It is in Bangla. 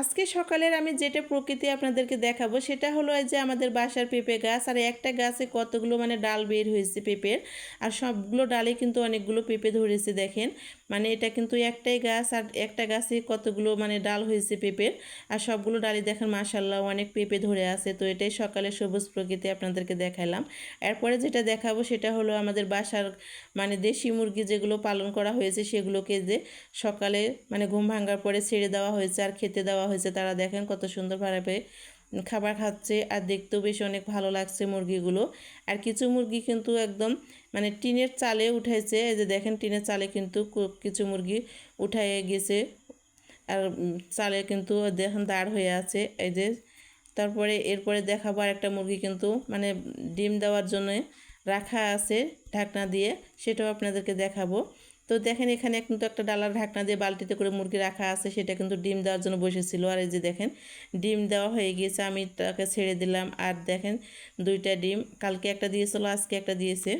আজকে সকালের আমি যেটা প্রকৃতি আপনাদেরকে দেখাবো, সেটা হলো এই যে আমাদের বাসার পেঁপে গাছ, আর একটা গাছে কতগুলো মানে ডাল বের হয়েছে পেঁপের, আর সবগুলো ডালে কিন্তু অনেকগুলো পেঁপে ধরেছে দেখেন। মানে এটা কিন্তু একটাই গাছ, আর একটা গাছে কতগুলো মানে ডাল হয়েছে পেঁপের, আর সবগুলো ডালে দেখেন মাসাল্লাহ অনেক পেঁপে ধরে আছে। তো এটাই সকালে সবুজ প্রকৃতি আপনাদেরকে দেখালাম। এরপরে যেটা দেখাবো, সেটা হলো আমাদের বাসার মানে দেশি মুরগি যেগুলো পালন করা হয়েছে, সেগুলোকে যে সকালে মানে ঘুম ভাঙার পরে ছেড়ে দেওয়া হয়েছে, আর খেতে দেওয়া হয়েছে, তারা দেখেন কত সুন্দরভাবে খাবার খাচ্ছে আর দেখতেও বেশ অনেক ভালো লাগছে মুরগিগুলো। আর কিছু মুরগি কিন্তু একদম মানে টিনের চালে উঠাইছে, এই যে দেখেন টিনের চালে কিন্তু কিছু মুরগি উঠায় গেছে। আর চালে কিন্তু দেখেন দাঁড় হয়ে আছে, এই যে তারপরে এরপরে দেখাবো আর একটা মুরগি কিন্তু মানে ডিম দেওয়ার জন্য রাখা আছে ঢাকনা দিয়ে, সেটাও আপনাদেরকে দেখাবো। তো দেখেন এখানে কিন্তু একটা ডালার ঢাকনা দিয়ে বালতিতে করে মুরগি রাখা আছে, সেটা কিন্তু ডিম দেওয়ার জন্য বসেছিল। আর এই যে দেখেন, ডিম দেওয়া হয়ে গিয়েছে, আমি তাকে ছেড়ে দিলাম। আর দেখেন, দুইটা ডিম, কালকে একটা দিয়েছিল, আজকে একটা দিয়েছে।